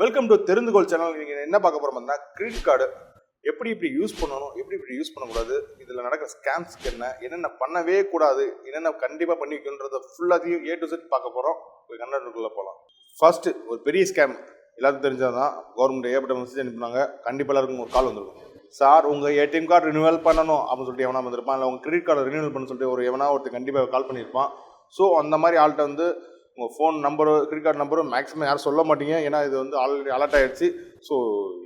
Welcome to தெரிந்துகோள் channel நீங்கள் என்ன பார்க்க போகிறோம்னா கிரெடிட் கார்டு எப்படி இப்படி யூஸ் பண்ணணும் எப்படி இப்படி யூஸ் பண்ணக்கூடாது இதில் நடக்கிற ஸ்கேம்ஸ்க்கு என்ன என்னென்ன பண்ணவே கூடாது என்னென்ன கண்டிப்பாக பண்ணி வைக்கணுன்றத ஃபுல்லாத்தையும் ஏ டு செட் பார்க்க போகிறோம் போய் கண்டனுக்குள்ளே போகலாம் ஃபர்ஸ்ட் ஒரு பெரிய ஸ்கேம் எல்லாத்துக்கும் தெரிஞ்சால் தான் கவர்மெண்ட் ஏற்பட்ட மெசேஜ் அனுப்புனாங்க. கண்டிப்பாக எல்லாருக்கும் ஒரு கால் வந்துடும் சார் உங்கள் ஏடிஎம் கார்டு ரினியூவல் பண்ணணும் அப்படின்னு சொல்லிட்டு எவனா வந்திருப்பான்? இல்லை உங்கள் கிரெடிட் கார்டு ரினியூவல் பண்ண சொல்லிட்டு ஒரு எவனா ஒருத்தர் கண்டிப்பாக கால் பண்ணியிருப்பான். ஸோ அந்த மாதிரி ஆள்கிட்ட வந்து உங்கள் ஃபோன் நம்பரோ கிரெடிட் கார்டு நம்பரோ மேக்ஸிமம் யாரும் சொல்ல மாட்டீங்க. ஏன்னா இது வந்து ஆல்ரெடி அலர்ட் ஆகிடுச்சு ஸோ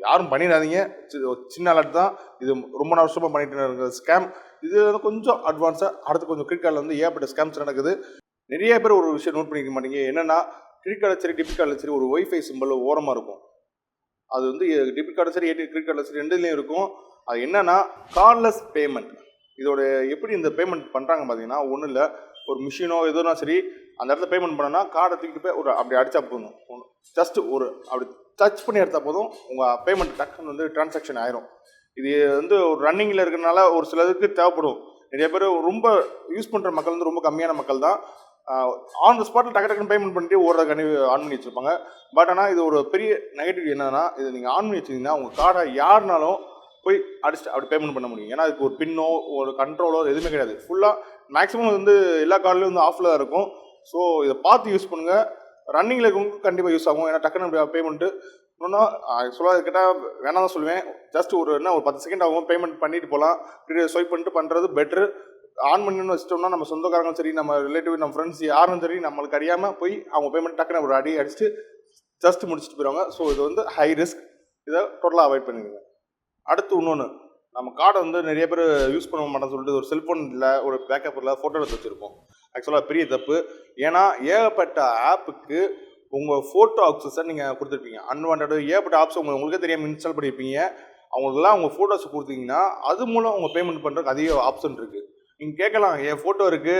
யாரும் பண்ணிடாதீங்க. சி- சின்ன அலர்ட் தான். இது ரொம்ப நாள் வருஷமாக பண்ணிட்டு இருக்கிற ஸ்கேம் இது வந்து கொஞ்சம் அட்வான்ஸாக அடுத்து கொஞ்சம் கிரெடிட் கார்டில் வந்து ஏகப்பட்ட ஸ்கேம்ஸ் நடக்குது. நிறைய பேர் ஒரு விஷயம் நோட் பண்ணிக்க மாட்டீங்க. என்னன்னா கிரெடிட் கார்டில் சரி டெபிட் கார்டில் சரி ஒரு ஒய்ஃபை சிம்பிள் ஓரமாக இருக்கும். அது வந்து டெபிட் கார்டு சரி ஏடி கிரெடிட் கார்டில் சரி ரெண்டுலேயும் இருக்கும். அது என்னென்னா கார்ட்லெஸ் பேமெண்ட் இதோட எப்படி இந்த பேமெண்ட் பண்ணுறாங்க பார்த்தீங்கன்னா ஒன்றும் இல்லை ஒரு மிஷினோ எதுனா சரி அந்த இடத்துல பேமெண்ட் பண்ணனா கார்டை தூக்கிட்டு போய் ஒரு அப்படி அடித்தா போதும். ஜஸ்ட் ஒரு அப்படி டச் பண்ணி எடுத்தால் போதும். உங்கள் பேமெண்ட் டக்குன்னு வந்து டிரான்சாக்ஷன் ஆயிரும். இது வந்து ஒரு ரன்னிங்கில் இருக்கிறனால ஒரு சிலருக்கு தேவைப்படும். நிறைய பேர் ரொம்ப யூஸ் பண்ணுற மக்கள் வந்து ரொம்ப கம்மியான மக்கள் தான். ஆன் த ஸ்பாட்டில் டக்கு டக்குன்னு பேமெண்ட் பண்ணிட்டு ஓடுற கனி ஆன் பண்ணி வச்சுருப்பாங்க. பட் ஆனால் இது ஒரு பெரிய நெகட்டிவ் என்னன்னா இது நீங்கள் ஆன் பண்ணி வச்சிங்கன்னா உங்கள் கார்டை யாருனாலும் போய் அடிச்சுட்டு அப்படி பேமெண்ட் பண்ண முடியும். ஏன்னா அதுக்கு ஒரு பின்னோ ஒரு கண்ட்ரோலோ எதுவுமே கிடையாது. ஃபுல்லாக மேக்ஸிமம் வந்து எல்லா கார்டுலையும் வந்து ஆஃபில் தான் இருக்கும். ஸோ இதை பார்த்து யூஸ் பண்ணுங்கள் ரன்னிங்கில் இருக்கவங்களுக்கு கண்டிப்பாக யூஸ் ஆகும். ஏன்னா டக்குன்னு பேமெண்ட்டு இன்னொன்னா ஆக்சுவலாக கேட்டால் வேணாம் தான் சொல்லுவேன். ஜஸ்ட் ஒரு என்ன ஒரு பத்து செகண்ட் ஆகும். பேமெண்ட் பண்ணிட்டு போகலாம் ஸ்வைப் பண்ணிட்டு பண்ணுறது பெட்ரு ஆன் பண்ணி வச்சிட்டோம்னா நம்ம சொந்தக்காரங்களும் சரி நம்ம ரிலேட்டிவ் நம்ம ஃப்ரெண்ட்ஸ் யாரும் சரி நம்மளுக்கு அறியாமல் போய் அவங்க பேமெண்ட் டக்குன்னு ஒரு அடி அடிச்சுட்டு ஜஸ்ட் முடிச்சுட்டு போயிடுவாங்க ஸோ இது வந்து ஹை ரிஸ்க் இதை டோட்டலாக அவாய்ட் பண்ணிடுங்க. அடுத்து இன்னொன்று நம்ம கார்டை வந்து நிறைய பேர் யூஸ் பண்ண மாட்டோம்னு சொல்லிட்டு ஒரு செல்ஃபோனில் ஒரு பேக்கப்பில் ஃபோட்டோ எடுத்து வச்சுருப்போம். ஆக்சுவலாக பெரிய தப்பு. ஏன்னா ஏகப்பட்ட ஆப்புக்கு உங்கள் ஃபோட்டோ ஆக்சஸை நீங்கள் கொடுத்துருப்பீங்க. அன்வான்ட் ஏகப்பட்ட ஆப்ஸ் உங்களுக்கு உங்களுக்கே தெரியாமல் இன்ஸ்டால் பண்ணியிருப்பீங்க அவங்களுக்குலாம் உங்கள் ஃபோட்டோஸ் கொடுத்தீங்கன்னா அது மூலம் உங்கள் பேமெண்ட் பண்ணுறதுக்கு அதிக ஆப்ஷன் இருக்குது நீங்கள் கேட்கலாம் என் ஃபோட்டோ இருக்குது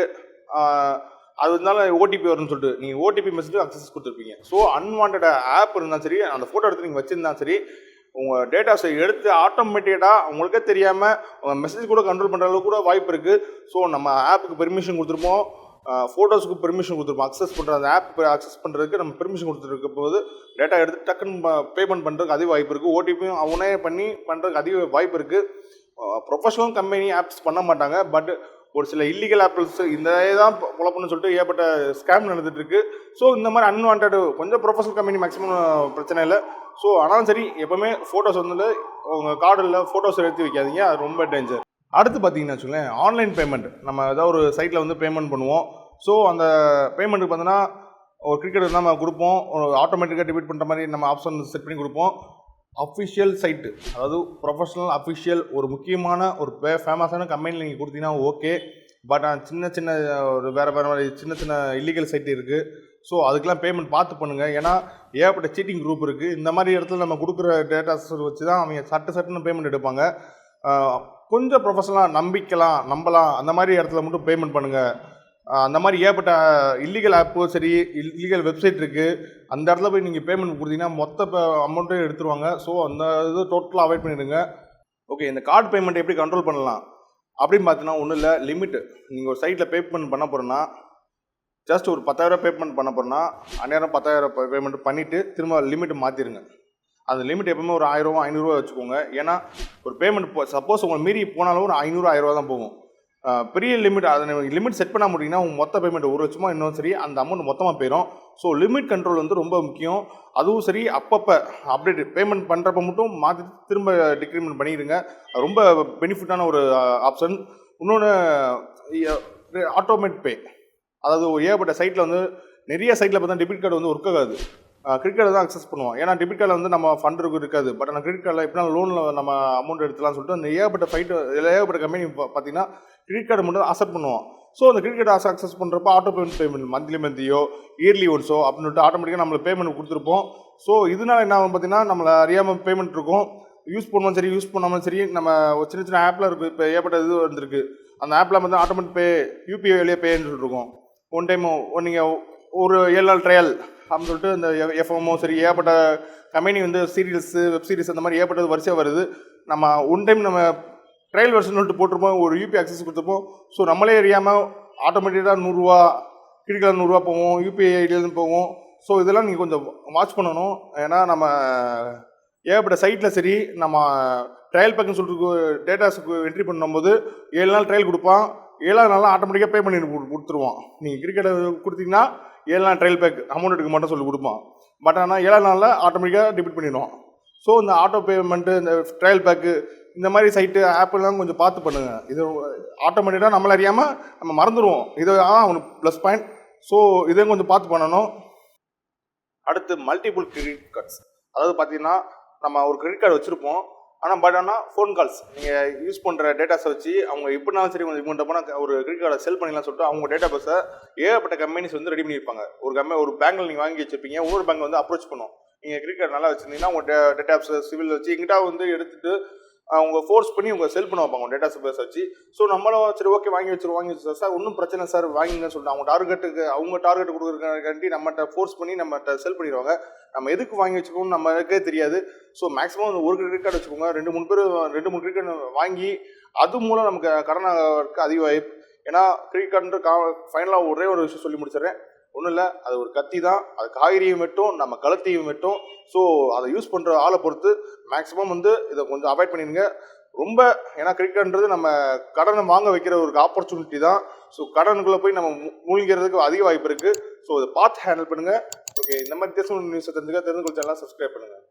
அது இருந்தாலும் ஓடிபி வரும்னு சொல்லிட்டு. நீங்கள் ஓடிபி மெசேஜ் அக்சஸ் கொடுத்துருப்பீங்க. ஸோ அன்வான்ட் ஆப் இருந்தாலும் சரி அந்த ஃபோட்டோ எடுத்து நீங்கள் வச்சுருந்தாலும் சரி உங்கள் டேட்டாஸை எடுத்து ஆட்டோமேட்டிக்காக உங்களுக்கே தெரியாமல் உங்கள் மெசேஜ் கூட கண்ட்ரோல் பண்ணுற அளவுக்கு கூட வாய்ப்பு இருக்குது ஸோ நம்ம ஆப்புக்கு பெர்மிஷன் கொடுத்துருப்போம். ஃபோட்டோஸுக்கு பெர்மிஷன் கொடுத்துருப்போம். அக்சஸ் பண்ணுற அந்த ஆப் அக்சஸ் பண்ணுறதுக்கு நம்ம பெர்மிஷன் கொடுத்துருக்க போது டேட்டா எடுத்து டக்குன்னு பேமெண்ட் பண்ணுறதுக்கு அதிக வாய்ப்பு இருக்குது ஓடிபியும் அவனே பண்ணி பண்ணுறதுக்கு அதிக வாய்ப்பு இருக்குது ப்ரொஃபஷனல் கம்பெனி ஆப்ஸ் பண்ண மாட்டாங்க. பட் ஒரு சில இல்லீகல் ஆப்பிள்ஸ் இந்த தான் குழப்பம்னு சொல்லிட்டு ஏற்பட்ட ஸ்கேம் நடந்துட்டு இருக்கு. ஸோ இந்த மாதிரி அன்வான்ட் கொஞ்சம் ப்ரொஃபஷனல் கம்பெனி மேக்ஸிமம் பிரச்சனை இல்லை. ஸோ ஆனாலும் சரி எப்போவுமே ஃபோட்டோஸ் வந்து உங்கள் கார்டில் ஃபோட்டோஸ் எடுத்து வைக்காதீங்க. அது ரொம்ப டேஞ்சர் அடுத்து பார்த்தீங்கன்னா வச்சுக்கோங்களேன் ஆன்லைன் பேமெண்ட் நம்ம ஏதாவது ஒரு சைட்டில் வந்து பேமெண்ட் பண்ணுவோம். ஸோ அந்த பேமெண்ட்டுக்கு பார்த்தீங்கன்னா ஒரு கிரிக்கெட் நம்ம கொடுப்போம். ஆட்டோமேட்டிக்காக டிபிட் பண்ணுற மாதிரி நம்ம ஆப்ஷன் செட் பண்ணி கொடுப்போம். அஃபிஷியல் சைட்டு அதாவது ப்ரொஃபஷனல் அஃபிஷியல் ஒரு முக்கியமான ஒரு ஃபேமஸான கம்பெனியில் நீங்கள் கொடுத்தீங்கன்னா ஓகே பட் சின்ன சின்ன ஒரு வேறு வேறு மாதிரி சின்ன சின்ன இல்லீகல் சைட் இருக்குது ஸோ அதுக்கெலாம் பேமெண்ட் பார்த்து பண்ணுங்கள் ஏன்னா ஏகப்பட்ட சீட்டிங் குரூப் இருக்குது இந்த மாதிரி இடத்துல நம்ம கொடுக்குற டேட்டாஸ் வச்சு தான் அவங்க சட்டு சட்டுன்னு பேமெண்ட் எடுப்பாங்க. கொஞ்சம் ப்ரொஃபஷனலாக நம்பிக்கலாம் நம்பலாம். அந்த மாதிரி இடத்துல மட்டும் பேமெண்ட் பண்ணுங்கள் அந்த மாதிரி ஏகப்பட்ட இல்லீகல் ஆப்பும் சரி இல்லீகல் வெப்சைட் இருக்குது அந்த இடத்துல போய் நீங்கள் பேமெண்ட் கொடுத்தீங்கன்னா மொத்த அமௌண்ட்டையும் எடுத்துருவாங்க. ஸோ அந்த இது டோட்டலாக அவாய்ட் பண்ணிடுங்க. ஓகே இந்த கார்டு பேமெண்ட் எப்படி கண்ட்ரோல் பண்ணலாம்? அப்படின்னு பார்த்தீங்கன்னா ஒன்றும் இல்லை. லிமிட்டு நீங்கள் ஒரு சைட்டில் பேமெண்ட் பண்ண போகிறோன்னா ஜஸ்ட் ஒரு பத்தாயிரம் பேமெண்ட் பண்ண போகிறோன்னா அந்நேரம் பத்தாயிரம் பேமெண்ட் பண்ணிவிட்டு திரும்ப லிமிட்டு மாற்றிடுங்க அந்த லிமிட் எப்பவுமே ஒரு ஆயிரம் ஐநூறுரூவா வச்சுக்கோங்க. ஏன்னா ஒரு பேமெண்ட் சப்போஸ் உங்களை மீறி போனாலும் ஒரு ஐநூறு ஆயிரரூவா தான் போகும். பெரிய லிமிட் அதை லிமிட் செட் பண்ண முடியுங்கன்னா உங்கள் மொத்த பேமெண்ட் ஒரு லட்சமோ இன்னும் சரி அந்த அமௌண்ட் மொத்தமாக போயிடும் ஸோ லிமிட் கண்ட்ரோல் வந்து ரொம்ப முக்கியம். அதுவும் சரி அப்பப்போ அப்டேட் பேமெண்ட் பண்ணுறப்ப மட்டும் மாற்றி திரும்ப டிக்ரிமெண்ட் பண்ணிடுங்க. ரொம்ப பெனிஃபிட்டான ஒரு ஆப்ஷன் இன்னொன்று ஆட்டோமேட் பே அதாவது ஒரு ஏகப்பட்ட சைட்டில் வந்து நிறைய சைட்டில் பார்த்தா டெபிட் கார்டு வந்து ஒர்க் ஆகாது. கிரெடிட் கார்டு தான் அக்சஸ் பண்ணுவோம். ஏன்னா டெபிட் கார்டில் வந்து நம்ம ஃபண்ட் இருக்கும் இருக்காது. பட் ஆனால் கிரெடிட் கார்டில் எப்படினா லோனில் நம்ம அமௌண்ட் எடுத்துலாம்னு சொல்லிட்டு அந்த ஏகப்பட்ட ஃபைட்டு ஏகப்பட்ட கம்பெனி பார்த்தீங்கன்னா கிரெடிட் கார்டு மட்டும் அக்செப்ட் பண்ணுவோம். ஸோ அந்த கிரெடிட் கார்டு அக்சஸ் பண்ணுறப்ப ஆட்டோ பேமெண்ட் பேமெண்ட் மந்த்லி மந்தியோ இயர்லி ஒன்ஸோ அப்படின்னு ஆட்டோமேட்டிக்காக நம்மளுக்கு பேமெண்ட் கொடுத்துருப்போம். ஸோ இதனால என்ன ஆகும் பார்த்தீங்கன்னா நம்மளை அறியாமல் பேமெண்ட் இருக்கும். யூஸ் பண்ணுவோம் சரி யூஸ் பண்ணாமல் சரி நம்ம சின்ன சின்ன ஆப்பில் இருக்குது இப்போ ஏகப்பட்ட இது வந்திருக்கு. அந்த ஆப்பில் வந்து ஆட்டோமேட்டிக் பே யூபிஐ வழியாக பேன்னு சொல்லிருக்கோம் ஒன் டைம் நீங்கள் ஒரு ஏழு நாள் ட்ரையல் அப்படின்னு சொல்லிட்டு இந்த எஃப்எம்ஓ சரி ஏகப்பட்ட கம்பெனி வந்து சீரியல்ஸு வெப் சீரிஸ் அந்த மாதிரி ஏகப்பட்டது வரிசையாக வருது. நம்ம ஒன் டைம் நம்ம ட்ரையல் வெர்ஷன் சொல்லிட்டு போட்டிருப்போம் ஒரு யூபி அக்சஸ் கொடுத்துருப்போம். ஸோ நம்மளே அறியாமல் ஆட்டோமேட்டிக்காக நூறுரூவா கிரிக்கெட் நூறுரூவா போவோம் யூபிஐ ஐடியிலேருந்து போவோம் ஸோ இதெல்லாம் நீங்கள் கொஞ்சம் வாட்ச் பண்ணணும். ஏன்னா நம்ம ஏகப்பட்ட சைட்டில் சரி நம்ம ட்ரையல் பேக்குன்னு சொல்லிட்டு டேட்டாஸுக்கு என்ட்ரி பண்ணும்போது ஏழு நாள் ட்ரையல் கொடுப்பான். ஏழாவது நாளாக ஆட்டோமேட்டிக்காக பே பண்ணி கொடு- நீங்கள் கிரிக்கெட்டை கொடுத்தீங்கன்னா ஏழு நாள் ட்ரையல் பேக் அமௌண்ட் எடுக்க மட்டும் சொல்லி கொடுப்பான். பட் ஆனால் ஏழாம் நாளில் ஆட்டோமேட்டிக்காக டெபிட் பண்ணிடுவான். ஸோ இந்த ஆட்டோ பேமெண்ட்டு இந்த ட்ரையல் பேக்கு இந்த மாதிரி சைட்டு ஆப்பெல்லாம் கொஞ்சம் பார்த்து பண்ணுங்கள் இது ஆட்டோமேட்டிக்காக நம்மள அறியாமல் நம்ம மறந்துடுவோம். இது அவனுக்கு ப்ளஸ் பாயிண்ட் ஸோ இதையும் கொஞ்சம் பார்த்து பண்ணணும். அடுத்து மல்டிபிள் கிரெடிட் கார்ட்ஸ் அதாவது பார்த்தீங்கன்னா நம்ம ஒரு கிரெடிட் கார்டு வச்சுருப்போம். ஆனால் பட் ஆனால் ஃபோன் கால்ஸ் நீங்கள் யூஸ் பண்ணுற டேட்டாஸை வச்சு அவங்க எப்படினாலும் சரி கொஞ்சம் இவங்கள்ட்ட போனால் ஒரு கிரெடிட் கார்டை செல் பண்ணிக்கலாம் சொல்லிட்டு அவங்க டேட்டா பேஸை ஏகப்பட்ட கம்பெனிஸ் வந்து ரெடி பண்ணியிருப்பாங்க ஒரு கம்பெனி ஒரு பேங்க்கில் நீங்கள் வாங்கி வச்சிருப்பீங்க இன்னொரு பேங்க் வந்து அப்ரோச் பண்ணும். நீங்கள் கிரெடிட் கார்டு நல்லா வச்சிருந்தீங்கன்னா உங்கள் டேட்டாப்ஸ் சிவில் வச்சு எங்கிட்ட வந்து எடுத்துகிட்டு அவங்க ஃபோர்ஸ் பண்ணி உங்க செல் பண்ண வைப்பாங்க டேட்டா பேஸ் வச்சு. ஸோ நம்மளும் சரி ஓகே வாங்கி வச்சிருவோம் வாங்கி வச்சு சார் ஒன்றும் பிரச்சனை சார் வாங்கிங்கன்னு சொல்லிட்டு அவங்க டார்கெட்டுக்கு அவங்க டார்கெட் கொடுக்குறதுக்காண்டி நம்மகிட்ட ஃபோர்ஸ் பண்ணி நம்மகிட்ட செல் பண்ணிடுவாங்க. நம்ம எதுக்கு வாங்கி வச்சுக்கணும்னு நம்மளுக்கே தெரியாது. ஸோ மேக்ஸிமம் ஒரு கிரெடிட் கார்டு வச்சுக்கோங்க. ரெண்டு மூணு பேர் ரெண்டு மூணு கிரெடிட் கார்டு வாங்கி அது மூலம் நமக்கு கடன் ஆகிறதுக்கு அதிக வாய்ப்பு. ஏன்னா கிரெடிட் கார்டுன்ற கா ஃபைனலாக ஒரே ஒரு விஷயம் சொல்லி முடிச்சிடுறேன். ஒன்றும் இல்லை அது ஒரு கத்தி தான் அது காய்கறியும் வெட்டும் நம்ம கழுத்தையும் வெட்டும். ஸோ அதை யூஸ் பண்ணுற ஆளை பொறுத்து மேக்ஸிமம் வந்து இதை கொஞ்சம் அவாய்ட் பண்ணிடுங்க. ரொம்ப ஏன்னா கிரிக்கெட்ன்றது நம்ம கடனை வாங்க வைக்கிற ஒரு ஆப்பர்ச்சுனிட்டி தான். ஸோ கடனுக்குள்ளே போய் நம்ம மூழ்கிறதுக்கு அதிக வாய்ப்பு இருக்குது ஸோ இதை பார்த்து ஹேண்டில் பண்ணுங்கள் ஓகே இந்த மாதிரி தேசம் நியூஸை தெரிஞ்சுக்க தெரிஞ்சு சேனலாக சப்ஸ்கிரைப் பண்ணுங்கள்